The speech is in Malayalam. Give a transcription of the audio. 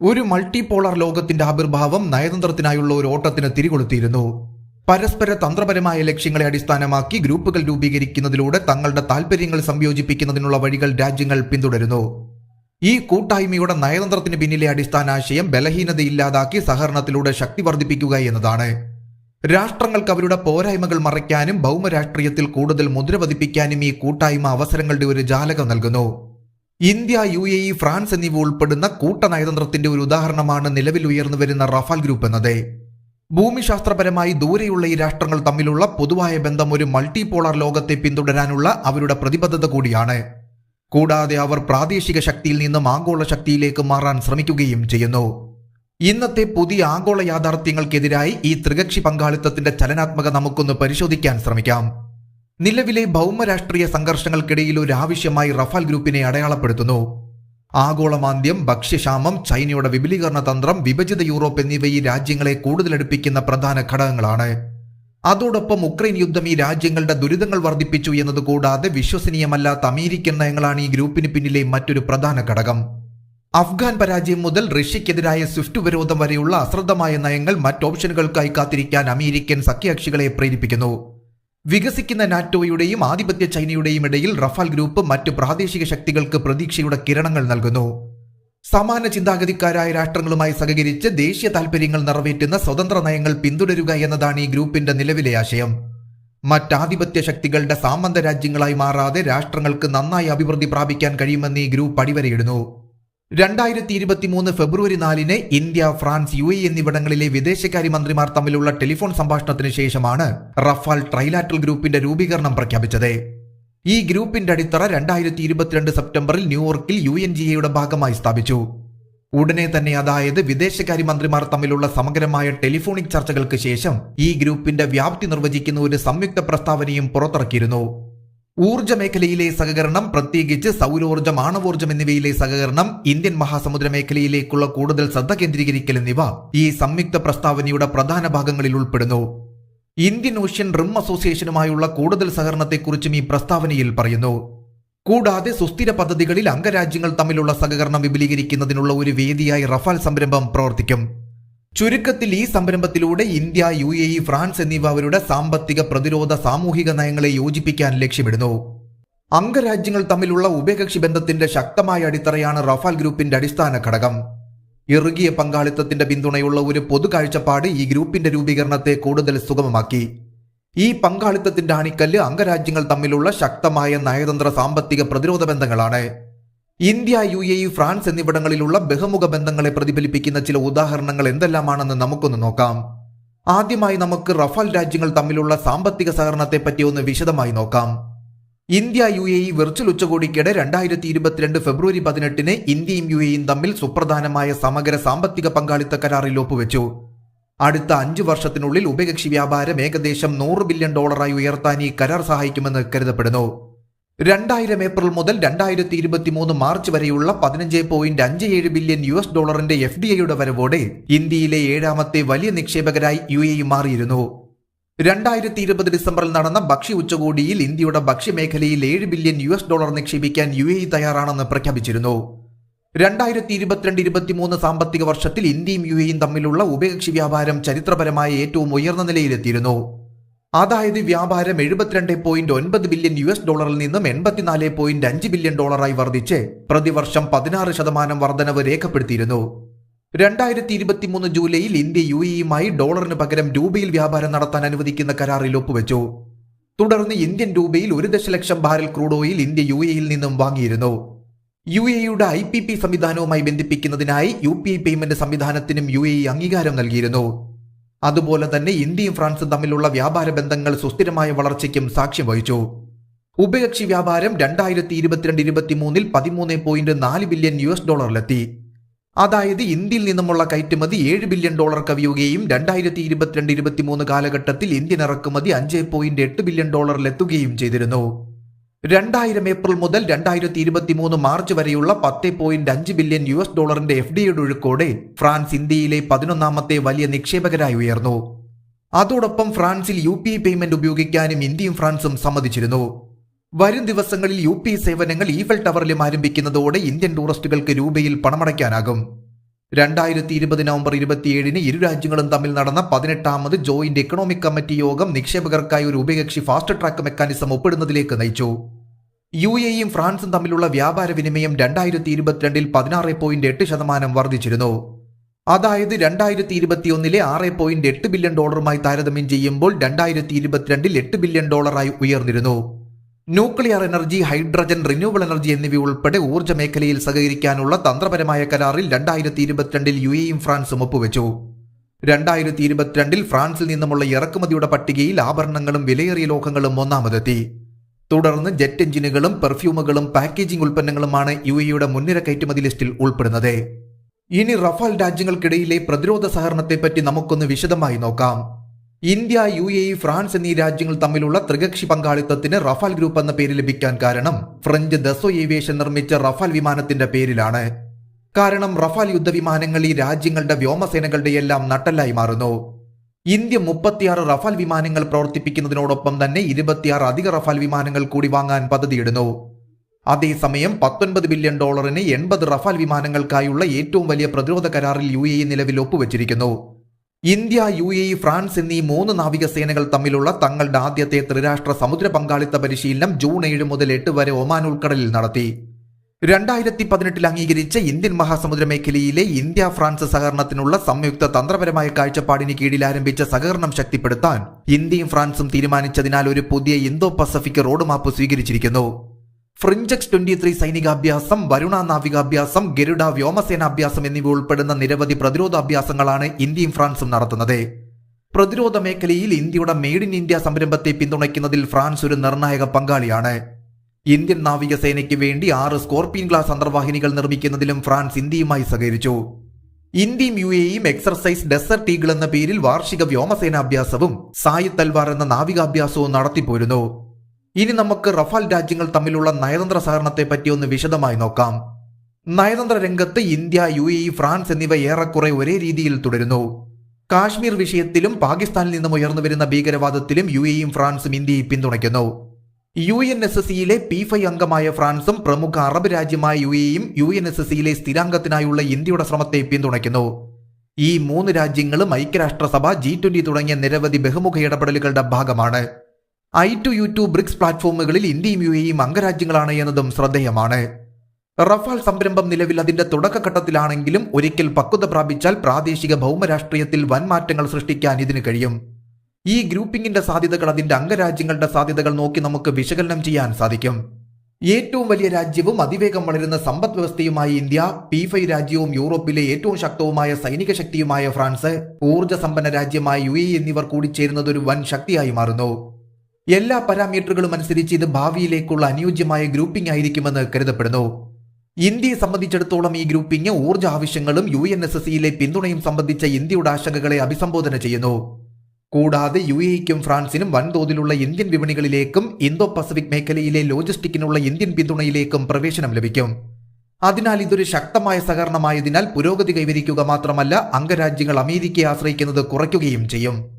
ഒരു മൾട്ടിപോളാർ ലോകത്തിന്റെ ആവിർഭാവം നയതന്ത്രത്തിനായുള്ള ഒരു ഓട്ടത്തിന് തിരികൊളുത്തിയിരുന്നു. പരസ്പര തന്ത്രപരമായ ലക്ഷ്യങ്ങളെ അടിസ്ഥാനമാക്കി ഗ്രൂപ്പുകൾ രൂപീകരിക്കുന്നതിലൂടെ തങ്ങളുടെ താൽപര്യങ്ങൾ സംയോജിപ്പിക്കുന്നതിനുള്ള വഴികൾ രാജ്യങ്ങൾ പിന്തുടരുന്നു. ഈ കൂട്ടായ്മയുടെ നയതന്ത്രത്തിന് പിന്നിലെ അടിസ്ഥാന ആശയം ബലഹീനതയില്ലാതാക്കി സഹകരണത്തിലൂടെ ശക്തി വർദ്ധിപ്പിക്കുക എന്നതാണ്. രാഷ്ട്രങ്ങൾക്ക് അവരുടെ പോരായ്മകൾ മറയ്ക്കാനും ഭൗമരാഷ്ട്രീയത്തിൽ കൂടുതൽ മുദ്ര പതിപ്പിക്കാനും ഈ കൂട്ടായ്മ അവസരങ്ങളുടെ ഒരു ജാലകം നൽകുന്നു. India U A E France എന്നിവ ഉൾപ്പെടുന്ന കൂട്ട നയതന്ത്രത്തിന്റെ ഒരു ഉദാഹരണമാണ് നിലവിൽ ഉയർന്നു വരുന്ന റഫാൽ ഗ്രൂപ്പ് എന്നത്. ഭൂമിശാസ്ത്രപരമായി ദൂരെയുള്ള ഈ രാഷ്ട്രങ്ങൾ തമ്മിലുള്ള പൊതുവായ ബന്ധം ഒരു മൾട്ടിപോളാർ ലോകത്തെ പിന്തുടരാനുള്ള അവരുടെ പ്രതിബദ്ധത കൂടിയാണ്. കൂടാതെ അവർ പ്രാദേശിക ശക്തിയിൽ നിന്നും ആഗോള ശക്തിയിലേക്ക് മാറാൻ ശ്രമിക്കുകയും ചെയ്യുന്നു. ഇന്നത്തെ പുതിയ ആഗോള യാഥാർത്ഥ്യങ്ങൾക്കെതിരായി ഈ ത്രികക്ഷി പങ്കാളിത്തത്തിന്റെ ചലനാത്മക നമുക്കൊന്ന് പരിശോധിക്കാൻ ശ്രമിക്കാം. നിലവിലെ ഭൗമരാഷ്ട്രീയ സംഘർഷങ്ങൾക്കിടയിൽ ഒരു ആവശ്യമായി റഫാൽ ഗ്രൂപ്പിനെ അടയാളപ്പെടുത്തുന്നു. ആഗോളമാന്ദ്യം ഭക്ഷ്യക്ഷാമം ചൈനയുടെ വിപുലീകരണ തന്ത്രം വിഭജിത യൂറോപ്പ് എന്നിവ ഈ രാജ്യങ്ങളെ കൂടുതലടുപ്പിക്കുന്ന പ്രധാന ഘടകങ്ങളാണ്. അതോടൊപ്പം ഉക്രൈൻ യുദ്ധം ഈ രാജ്യങ്ങളുടെ ദുരിതങ്ങൾ വർദ്ധിപ്പിച്ചു എന്നതുകൂടാതെ വിശ്വസനീയമല്ലാത്ത അമേരിക്കൻ നയങ്ങളാണ് ഈ ഗ്രൂപ്പിന് പിന്നിലെ മറ്റൊരു പ്രധാന ഘടകം. അഫ്ഗാൻ പരാജയം മുതൽ റഷ്യക്കെതിരായ സ്വിഫ്റ്റ് വിരോധം വരെയുള്ള അശ്രദ്ധമായ നയങ്ങൾ മറ്റ് ഓപ്ഷനുകൾക്കായി കാത്തിരിക്കാൻ അമേരിക്കൻ സഖ്യകക്ഷികളെ പ്രേരിപ്പിക്കുന്നു. വികസിക്കുന്ന നാറ്റോയുടെയും ആധിപത്യ ചൈനയുടെയും ഇടയിൽ റഫാൽ ഗ്രൂപ്പ് മറ്റ് പ്രാദേശിക ശക്തികൾക്ക് പ്രതീക്ഷയുടെ കിരണങ്ങൾ നൽകുന്നു. സമാന ചിന്താഗതിക്കാരായ രാഷ്ട്രങ്ങളുമായി സഹകരിച്ച് ദേശീയ താൽപര്യങ്ങൾ നിറവേറ്റുന്ന സ്വതന്ത്ര നയങ്ങൾ പിന്തുടരുക എന്നതാണ് ഈ ഗ്രൂപ്പിന്റെ നിലവിലെ ആശയം. മറ്റാധിപത്യ ശക്തികളുടെ സാമന്ത രാജ്യങ്ങളായി മാറാതെ രാഷ്ട്രങ്ങൾക്ക് നന്നായി അഭിവൃദ്ധി പ്രാപിക്കാൻ കഴിയുമെന്ന് ഈ ഗ്രൂപ്പ് അടിവരയിടുന്നു. രണ്ടായിരത്തി ഇരുപത്തിമൂന്ന് ഫെബ്രുവരി നാലിന് ഇന്ത്യ ഫ്രാൻസ് യു എ എന്നിവിടങ്ങളിലെ വിദേശകാര്യമന്ത്രിമാർ തമ്മിലുള്ള ടെലിഫോൺ സംഭാഷണത്തിന് ശേഷമാണ് റഫാൽ ട്രൈലാറ്റൽ ഗ്രൂപ്പിന്റെ രൂപീകരണം പ്രഖ്യാപിച്ചത്. ഈ ഗ്രൂപ്പിന്റെ അടിത്തറ രണ്ടായിരത്തി ഇരുപത്തിരണ്ട് സെപ്റ്റംബറിൽ ന്യൂയോർക്കിൽ യു എൻ ജി എയുടെ ഭാഗമായി സ്ഥാപിച്ചു. ഉടനെ തന്നെ അതായത് വിദേശകാര്യമന്ത്രിമാർ തമ്മിലുള്ള സമഗ്രമായ ടെലിഫോണിക് ചർച്ചകൾക്ക് ശേഷം ഈ ഗ്രൂപ്പിന്റെ വ്യാപ്തി നിർവചിക്കുന്ന ഒരു സംയുക്ത പ്രസ്താവനയും പുറത്തിറക്കിയിരുന്നു. ഊർജ മേഖലയിലെ സഹകരണം പ്രത്യേകിച്ച് സൗരോർജം ആണവോർജം എന്നിവയിലെ സഹകരണം ഇന്ത്യൻ മഹാസമുദ്ര മേഖലയിലേക്കുള്ള കൂടുതൽ ശ്രദ്ധ കേന്ദ്രീകരിക്കൽ എന്നിവ ഈ സംയുക്ത പ്രസ്താവനയുടെ പ്രധാന ഭാഗങ്ങളിൽ ഉൾപ്പെടുന്നു. ഇന്ത്യൻ ഓഷ്യൻ റിം അസോസിയേഷനുമായുള്ള കൂടുതൽ സഹകരണത്തെക്കുറിച്ചും ഈ പ്രസ്താവനയിൽ പറയുന്നു. കൂടാതെ സുസ്ഥിര പദ്ധതികളിൽ അംഗരാജ്യങ്ങൾ തമ്മിലുള്ള സഹകരണം വിപുലീകരിക്കുന്നതിനുള്ള ഒരു വേദിയായി റഫാൽ സംരംഭം പ്രവർത്തിക്കും. ചുരുക്കത്തിൽ ഈ സംരംഭത്തിലൂടെ India U A E France എന്നിവ അവരുടെ സാമ്പത്തിക പ്രതിരോധ സാമൂഹിക നയങ്ങളെ യോജിപ്പിക്കാൻ ലക്ഷ്യമിടുന്നു. അംഗരാജ്യങ്ങൾ തമ്മിലുള്ള ഉഭയകക്ഷി ബന്ധത്തിന്റെ ശക്തമായ അടിത്തറയാണ് റഫാൽ ഗ്രൂപ്പിന്റെ അടിസ്ഥാന ഘടകം. ഇറുകിയ പങ്കാളിത്തത്തിന്റെ പിന്തുണയുള്ള ഒരു പൊതു കാഴ്ചപ്പാട് ഈ ഗ്രൂപ്പിന്റെ രൂപീകരണത്തെ കൂടുതൽ സുഗമമാക്കി. ഈ പങ്കാളിത്തത്തിന്റെ അണിക്കല്ല് അംഗരാജ്യങ്ങൾ തമ്മിലുള്ള ശക്തമായ നയതന്ത്ര സാമ്പത്തിക പ്രതിരോധ ബന്ധങ്ങളാണ്. India U A E France എന്നിവിടങ്ങളിലുള്ള ബഹുമുഖ ബന്ധങ്ങളെ പ്രതിഫലിപ്പിക്കുന്ന ചില ഉദാഹരണങ്ങൾ എന്തെല്ലാമാണെന്ന് നമുക്കൊന്ന് നോക്കാം. ആദ്യമായി നമുക്ക് റഫാൽ രാജ്യങ്ങൾ തമ്മിലുള്ള സാമ്പത്തിക സഹകരണത്തെ പറ്റി ഒന്ന് വിശദമായി നോക്കാം. India U A E virtual ഉച്ചകോടിക്കിടെ രണ്ടായിരത്തി ഇരുപത്തിരണ്ട് ഫെബ്രുവരി പതിനെട്ടിന് ഇന്ത്യയും യു എയും തമ്മിൽ സുപ്രധാനമായ സമഗ്ര സാമ്പത്തിക പങ്കാളിത്ത കരാറിൽ ഒപ്പുവെച്ചു. അടുത്ത അഞ്ചു വർഷത്തിനുള്ളിൽ ഉഭയകക്ഷി വ്യാപാരം ഏകദേശം നൂറ് ബില്യൺ ഡോളറായി ഉയർത്താൻ ഈ കരാർ സഹായിക്കുമെന്ന് കരുതപ്പെടുന്നു. രണ്ടായിരം ഏപ്രിൽ മുതൽ രണ്ടായിരത്തി ഇരുപത്തി മൂന്ന് മാർച്ച് വരെയുള്ള പതിനഞ്ച് പോയിന്റ് അഞ്ച് ഏഴ് ബില്യൺ യു എസ് ഡോളറിന്റെ എഫ് ഡി ഐയുടെ വരവോടെ ഇന്ത്യയിലെ ഏഴാമത്തെ വലിയ നിക്ഷേപകരായി യു എ മാറിയിരുന്നു. രണ്ടായിരത്തി ഇരുപത് ഡിസംബറിൽ നടന്ന ഭക്ഷ്യ ഉച്ചകോടിയിൽ ഇന്ത്യയുടെ ഭക്ഷ്യമേഖലയിൽ ഏഴ് ബില്യൺ യു എസ് ഡോളർ നിക്ഷേപിക്കാൻ യു എ തയ്യാറാണെന്ന് പ്രഖ്യാപിച്ചിരുന്നു. രണ്ടായിരത്തി ഇരുപത്തിരണ്ട് ഇരുപത്തിമൂന്ന് സാമ്പത്തിക വർഷത്തിൽ ഇന്ത്യയും യു എയും തമ്മിലുള്ള ഉഭയകക്ഷി വ്യാപാരം ചരിത്രപരമായ ഏറ്റവും ഉയർന്ന നിലയിലെത്തിയിരുന്നു. അതായത് വ്യാപാരം എഴുപത്തിരണ്ട് പോയിന്റ് ഒൻപത് ബില്യൺ യു എസ് ഡോളറിൽ നിന്നും എൺപത്തിനാല് പോയിന്റ് അഞ്ച് ബില്യൺ ഡോളറായി വർദ്ധിച്ച് പ്രതിവർഷം പതിനാറ് ശതമാനം വർധനവ് രേഖപ്പെടുത്തിയിരുന്നു. രണ്ടായിരത്തി ഇരുപത്തിമൂന്ന് ജൂലൈയിൽ ഇന്ത്യ യു ഇയുമായി ഡോളറിന് പകരം രൂപയിൽ വ്യാപാരം നടത്താൻ അനുവദിക്കുന്ന കരാറിൽ ഒപ്പുവെച്ചു. തുടർന്ന് ഇന്ത്യൻ രൂപയിൽ ഒരു ദശലക്ഷം barrel crude oil India U എയിൽ നിന്നും വാങ്ങിയിരുന്നു. യു എയുടെ ഐ പി പി സംവിധാനവുമായി ബന്ധിപ്പിക്കുന്നതിനായി യു പി ഐ പേയ്മെന്റ് സംവിധാനത്തിനും യു എ അംഗീകാരം നൽകിയിരുന്നു. അതുപോലെ തന്നെ ഇന്ത്യയും ഫ്രാൻസും തമ്മിലുള്ള വ്യാപാര ബന്ധങ്ങൾ സുസ്ഥിരമായ വളർച്ചയ്ക്കും സാക്ഷ്യം വഹിച്ചു. ഉഭയകക്ഷി വ്യാപാരം രണ്ടായിരത്തി ഇരുപത്തിരണ്ട് ഇരുപത്തിമൂന്നിൽ പതിമൂന്ന് പോയിന്റ് നാല് ബില്യൺ യു എസ് ഡോളറിലെത്തി. അതായത് ഇന്ത്യയിൽ നിന്നുമുള്ള കയറ്റുമതി ഏഴ് ബില്യൺ ഡോളർ കവിയുകയും രണ്ടായിരത്തി ഇരുപത്തിരണ്ട് ഇരുപത്തിമൂന്ന് കാലഘട്ടത്തിൽ ഇന്ത്യൻ ഇറക്കുമതി അഞ്ച് പോയിന്റ് എട്ട് ബില്യൺ ഡോളറിലെത്തുകയും ചെയ്തിരുന്നു. രണ്ടായിരം ഏപ്രിൽ മുതൽ രണ്ടായിരത്തി ഇരുപത്തി മൂന്ന് മാർച്ച് വരെയുള്ള പത്ത് പോയിന്റ് അഞ്ച് ബില്യൺ യു എസ് ഡോളറിന്റെ എഫ് ഡിയുടെ ഒഴുക്കോടെ ഫ്രാൻസ് ഇന്ത്യയിലെ പതിനൊന്നാമത്തെ വലിയ നിക്ഷേപകരായി ഉയർന്നു. അതോടൊപ്പം ഫ്രാൻസിൽ യു പി പേയ്മെന്റ് ഉപയോഗിക്കാനും ഇന്ത്യയും ഫ്രാൻസും സമ്മതിച്ചിരുന്നു. വരും ദിവസങ്ങളിൽ യു പി സേവനങ്ങൾ ഈഫൽ ടവറിലും ആരംഭിക്കുന്നതോടെ ഇന്ത്യൻ ടൂറിസ്റ്റുകൾക്ക് രൂപയിൽ പണമടയ്ക്കാനാകും. രണ്ടായിരത്തി ഇരുപത് നവംബർ ഇരുപത്തിയേഴിന് ഇരു രാജ്യങ്ങളും തമ്മിൽ നടന്ന പതിനെട്ടാമത് ജോയിന്റ് എക്കണോമിക് കമ്മിറ്റി യോഗം നിക്ഷേപകർക്കായി ഒരു ഉഭയകക്ഷി ഫാസ്റ്റ് ട്രാക്ക് മെക്കാനിസം ഒപ്പിടുന്നതിലേക്ക് നയിച്ചു. യു എയും ഫ്രാൻസും തമ്മിലുള്ള വ്യാപാര വിനിമയം രണ്ടായിരത്തി ഇരുപത്തിരണ്ടിൽ പതിനാറ് പോയിന്റ് എട്ട് ശതമാനം വർദ്ധിച്ചിരുന്നു. അതായത് രണ്ടായിരത്തി ഇരുപത്തിയൊന്നിലെ ആറ് പോയിന്റ് എട്ട് ബില്യൺ ഡോളറുമായി താരതമ്യം ചെയ്യുമ്പോൾ രണ്ടായിരത്തി ഇരുപത്തിരണ്ടിൽ എട്ട് ബില്യൺ ഡോളറായി ഉയർന്നിരുന്നു. Nuclear energy hydrogen renewal energy എന്നിവ ഉൾപ്പെടെ ഊർജ മേഖലയിൽ സഹകരിക്കാനുള്ള തന്ത്രപരമായ കരാറിൽ രണ്ടായിരത്തി ഇരുപത്തിരണ്ടിൽ യു എയും ഫ്രാൻസും ഒപ്പുവെച്ചു. രണ്ടായിരത്തി ഇരുപത്തിരണ്ടിൽ ഫ്രാൻസിൽ നിന്നുമുള്ള ഇറക്കുമതിയുടെ പട്ടികയിൽ ആഭരണങ്ങളും വിലയേറിയ ലോഹങ്ങളും ഒന്നാമതെത്തി. തുടർന്ന് ജെറ്റ് എഞ്ചിനുകളും പെർഫ്യൂമുകളും പാക്കേജിംഗ് ഉൽപ്പന്നങ്ങളുമാണ് യു എയുടെ മുൻനിര കയറ്റുമതി ലിസ്റ്റിൽ ഉൾപ്പെടുന്നത്. ഇനി റഫാൽ രാജ്യങ്ങൾക്കിടയിലെ പ്രതിരോധ സഹകരണത്തെപ്പറ്റി നമുക്കൊന്ന് വിശദമായി നോക്കാം. ഇന്ത്യ യു എ ഫ്രാൻസ് എന്നീ രാജ്യങ്ങൾ തമ്മിലുള്ള ത്രികക്ഷി പങ്കാളിത്തത്തിന് റഫാൽ ഗ്രൂപ്പ് എന്ന പേര് ലഭിക്കാൻ കാരണം ഫ്രഞ്ച് ദസോ ഏവിയേഷൻ നിർമ്മിച്ച റഫാൽ വിമാനത്തിന്റെ പേരിലാണ്. കാരണം റഫാൽ യുദ്ധവിമാനങ്ങൾ ഈ രാജ്യങ്ങളുടെ വ്യോമസേനകളുടെ എല്ലാം നട്ടലായി മാറുന്നു. ഇന്ത്യ മുപ്പത്തിയാറ് റഫാൽ വിമാനങ്ങൾ പ്രവർത്തിപ്പിക്കുന്നതിനോടൊപ്പം തന്നെ ഇരുപത്തിയാറ് അധിക റഫാൽ വിമാനങ്ങൾ കൂടി വാങ്ങാൻ പദ്ധതിയിടുന്നു. അതേസമയം പത്തൊൻപത് ബില്യൺ ഡോളറിന് എൺപത് റഫാൽ വിമാനങ്ങൾക്കായുള്ള ഏറ്റവും വലിയ പ്രതിരോധ കരാറിൽ യു എ നിലവിൽ ഒപ്പുവച്ചിരിക്കുന്നു. ഇന്ത്യ യു എ ഫ്രാൻസ് എന്നീ മൂന്ന് നാവികസേനകൾ തമ്മിലുള്ള തങ്ങളുടെ ആദ്യത്തെ ത്രിരാഷ്ട്ര സമുദ്ര പങ്കാളിത്ത പരിശീലനം ജൂൺ ഏഴ് മുതൽ എട്ട് വരെ ഒമാൻ ഉൾക്കടലിൽ നടത്തി. രണ്ടായിരത്തി പതിനെട്ടിൽ അംഗീകരിച്ച ഇന്ത്യൻ മഹാസമുദ്ര മേഖലയിലെ ഇന്ത്യ ഫ്രാൻസ് സഹകരണത്തിനുള്ള സംയുക്ത തന്ത്രപരമായ കാഴ്ചപ്പാടിന് കീഴിൽ ആരംഭിച്ച സഹകരണം ശക്തിപ്പെടുത്താൻ ഇന്ത്യയും ഫ്രാൻസും തീരുമാനിച്ചതിനാൽ ഒരു പുതിയ ഇന്തോ പസഫിക് റോഡ് മാപ്പ് സ്വീകരിച്ചിരിക്കുന്നു. ഫ്രിഞ്ചക്സ് ട്വന്റി ത്രീ സൈനികാഭ്യാസം വരുണ നാവികാഭ്യാസം ഗരുഡ വ്യോമസേനാഭ്യാസം എന്നിവ ഉൾപ്പെടുന്ന നിരവധി പ്രതിരോധാഭ്യാസങ്ങളാണ് ഇന്ത്യയും ഫ്രാൻസും നടത്തുന്നത്. പ്രതിരോധ മേഖലയിൽ ഇന്ത്യയുടെ മെയ്ഡ് ഇൻ ഇന്ത്യ സംരംഭത്തെ പിന്തുണയ്ക്കുന്നതിൽ ഫ്രാൻസ് ഒരു നിർണായക പങ്കാളിയാണ്. ഇന്ത്യൻ നാവികസേനയ്ക്ക് വേണ്ടി ആറ് സ്കോർപിയൻ ക്ലാസ് അന്തർവാഹിനികൾ നിർമ്മിക്കുന്നതിലും ഫ്രാൻസ് ഇന്ത്യയുമായി സഹകരിച്ചു. ഇന്ത്യയും യു എയും എക്സർസൈസ് ഡെസർട്ട് ഈഗിൾ എന്ന പേരിൽ വാർഷിക വ്യോമസേനാഭ്യാസവും സായി തൽവാർ എന്ന നാവികാഭ്യാസവും നടത്തിപ്പോരുന്നു. ഇനി നമുക്ക് റഫാൽ രാജ്യങ്ങൾ തമ്മിലുള്ള നയതന്ത്ര സഹകരണത്തെ പറ്റി ഒന്ന് വിശദമായി നോക്കാം. നയതന്ത്ര രംഗത്ത് ഇന്ത്യ യു എ ഫ്രാൻസ് എന്നിവ ഏറെക്കുറെ ഒരേ രീതിയിൽ തുടരുന്നു. കാശ്മീർ വിഷയത്തിലും പാകിസ്ഥാനിൽ നിന്നും ഉയർന്നു വരുന്ന ഭീകരവാദത്തിലും യു എയും ഫ്രാൻസും ഇന്ത്യയെ പിന്തുണയ്ക്കുന്നു. യു എൻ എസ് എസ് സിയിലെ പി ഫൈ അംഗമായ ഫ്രാൻസും പ്രമുഖ അറബ് രാജ്യമായ യു എയും യു എൻ എസ് എസ് സിയിലെ സ്ഥിരാംഗത്തിനായുള്ള ഇന്ത്യയുടെ ശ്രമത്തെ പിന്തുണയ്ക്കുന്നു. ഈ മൂന്ന് രാജ്യങ്ങളും ഐക്യരാഷ്ട്രസഭ ജി ട്വന്റി തുടങ്ങിയ നിരവധി ബഹുമുഖ ഇടപെടലുകളുടെ ഭാഗമാണ്. I two U two BRICS പ്ലാറ്റ്ഫോമുകളിൽ ഇന്ത്യയും യു എയും അംഗരാജ്യങ്ങളാണ് എന്നതും ശ്രദ്ധേയമാണ്. റഫാൽ സംരംഭം നിലവിൽ അതിന്റെ തുടക്കഘട്ടത്തിലാണെങ്കിലും ഒരിക്കൽ പക്വത പ്രാപിച്ചാൽ പ്രാദേശിക ഭൗമരാഷ്ട്രീയത്തിൽ വൻ മാറ്റങ്ങൾ സൃഷ്ടിക്കാൻ ഇതിന് കഴിയും. ഈ ഗ്രൂപ്പിംഗിന്റെ സാധ്യതകൾ അതിന്റെ അംഗരാജ്യങ്ങളുടെ സാധ്യതകൾ നോക്കി നമുക്ക് വിശകലനം ചെയ്യാൻ സാധിക്കും. ഏറ്റവും വലിയ രാജ്യവും അതിവേഗം വളരുന്ന സമ്പദ് വ്യവസ്ഥയുമായ ഇന്ത്യ പി ഫൈവ് രാജ്യവും യൂറോപ്പിലെ ഏറ്റവും ശക്തവുമായ സൈനിക ശക്തിയുമായ ഫ്രാൻസ് ഊർജ സമ്പന്ന രാജ്യമായ യു എന്നിവർ കൂടിച്ചേരുന്നത് ഒരു വൻ ശക്തിയായി മാറുന്നു. എല്ലാ പാരാമീറ്ററുകളും അനുസരിച്ച് ഇത് ഭാവിയിലേക്കുള്ള അനുയോജ്യമായ ഗ്രൂപ്പിംഗ് ആയിരിക്കുമെന്ന് കരുതപ്പെടുന്നു. ഇന്ത്യയെ സംബന്ധിച്ചിടത്തോളം ഈ ഗ്രൂപ്പിംഗ് ഊർജ ആവശ്യങ്ങളും യു എൻ എസ് എസ് സിയിലെ പിന്തുണയും സംബന്ധിച്ച ഇന്ത്യയുടെ ആശങ്കകളെ അഭിസംബോധന ചെയ്യുന്നു. കൂടാതെ യു എക്കും ഫ്രാൻസിനും വൻതോതിലുള്ള ഇന്ത്യൻ വിപണികളിലേക്കും ഇന്തോ പസഫിക് മേഖലയിലെ ലോജിസ്റ്റിക്കിനുള്ള ഇന്ത്യൻ പിന്തുണയിലേക്കും പ്രവേശനം ലഭിക്കും. അതിനാൽ ഇതൊരു ശക്തമായ സഹകരണമായതിനാൽ പുരോഗതി കൈവരിക്കുക മാത്രമല്ല അംഗരാജ്യങ്ങൾ അമേരിക്കയെ ആശ്രയിക്കുന്നത് കുറയ്ക്കുകയും ചെയ്യും.